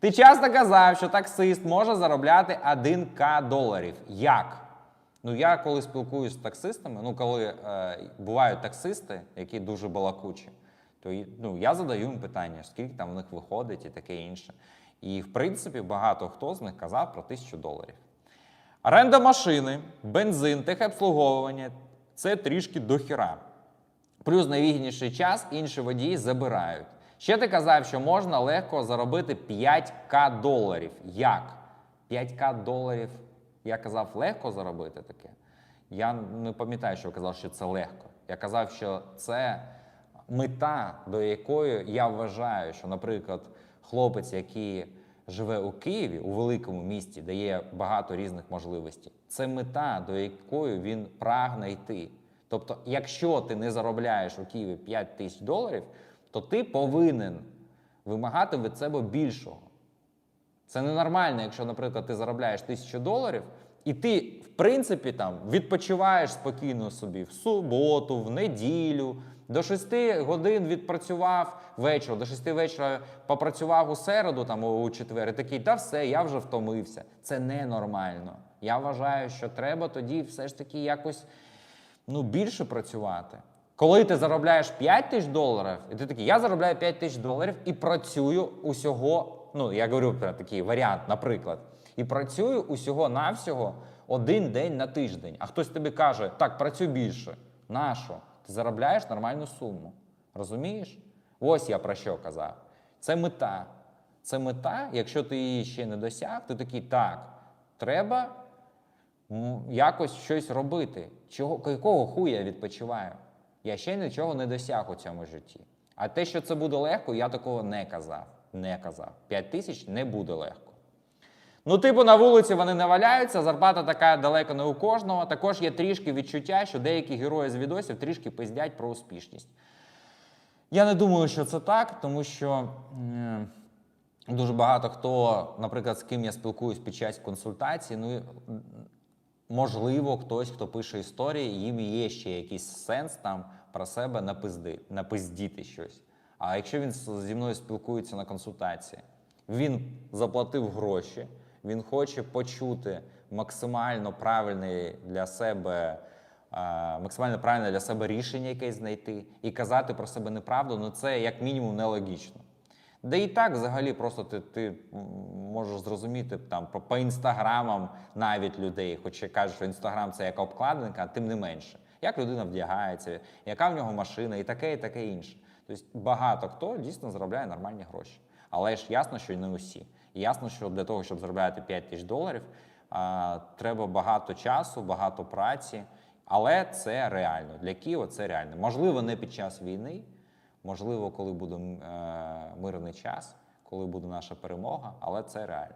Ти часто казав, що таксист може заробляти 1к доларів. Як? Ну, я коли спілкуюся з таксистами, ну коли е, бувають таксисти, які дуже балакучі, то ну, я задаю їм питання, скільки там в них виходить і таке інше. І в принципі багато хто з них казав про тисячу доларів. Оренда машини, бензин, техобслуговування це трішки дохіра. Плюс найвигідніший час інші водії забирають. Ще ти казав, що можна легко заробити 5к доларів. Як? 5к доларів, я казав, легко заробити таке. Я не пам'ятаю, що я казав, що це легко. Я казав, що це мета, до якої я вважаю, що, наприклад, хлопець, який живе у Києві, у великому місті, де є багато різних можливостей, це мета, до якої він прагне йти. Тобто, якщо ти не заробляєш у Києві 5 тисяч доларів, то ти повинен вимагати від себе більшого. Це ненормально, якщо, наприклад, ти заробляєш тисячу доларів, і ти, в принципі, там відпочиваєш спокійно собі в суботу, в неділю, до 6 годин відпрацював вечора, до 6 вечора попрацював у середу, там у четвер, і такий, та все, я вже втомився. Це ненормально. Я вважаю, що треба тоді все ж таки якось ну, більше працювати. Коли ти заробляєш 5 тисяч доларів, і ти такий, я заробляю 5 тисяч доларів і працюю усього. Ну, я говорю про такий варіант, наприклад. І працюю усього навсього один день на тиждень. А хтось тобі каже, так, працюй більше. Нащо? Ти заробляєш нормальну суму. Розумієш? Ось я про що казав. Це мета. Це мета, якщо ти її ще не досяг, ти такий, так, треба якось щось робити. Чого, якого хуя я відпочиваю? Я ще нічого не досяг у цьому житті. А те, що це буде легко, я такого не казав. Не казав. 5 тисяч не буде легко. Ну, типу, на вулиці вони не валяються, зарплата така далеко не у кожного. Також є трішки відчуття, що деякі герої з відосів трішки пиздять про успішність. Я не думаю, що це так, тому що дуже багато хто, наприклад, з ким я спілкуюсь під час консультацій, ну, можливо, хтось, хто пише історії, їм є ще якийсь сенс там про себе напизди, напиздіти щось. А якщо він зі мною спілкується на консультації, він заплатив гроші, він хоче почути максимально правильний для себе. Максимально правильне для себе рішення якесь знайти і казати про себе неправду, ну це як мінімум нелогічно. Де і так взагалі просто ти, ти можеш зрозуміти там по, інстаграмам навіть людей, хоч кажуть, що інстаграм це як обкладинка, тим не менше. Як людина вдягається, яка в нього машина, і таке, і таке інше. Тобто багато хто дійсно заробляє нормальні гроші. Але ж ясно, що не усі. І ясно, що для того, щоб заробляти 5 тисяч доларів, а, треба багато часу, багато праці. Але це реально. Для Києва це реально. Можливо, не під час війни, можливо, коли буде е, мирний час, коли буде наша перемога, але це реально.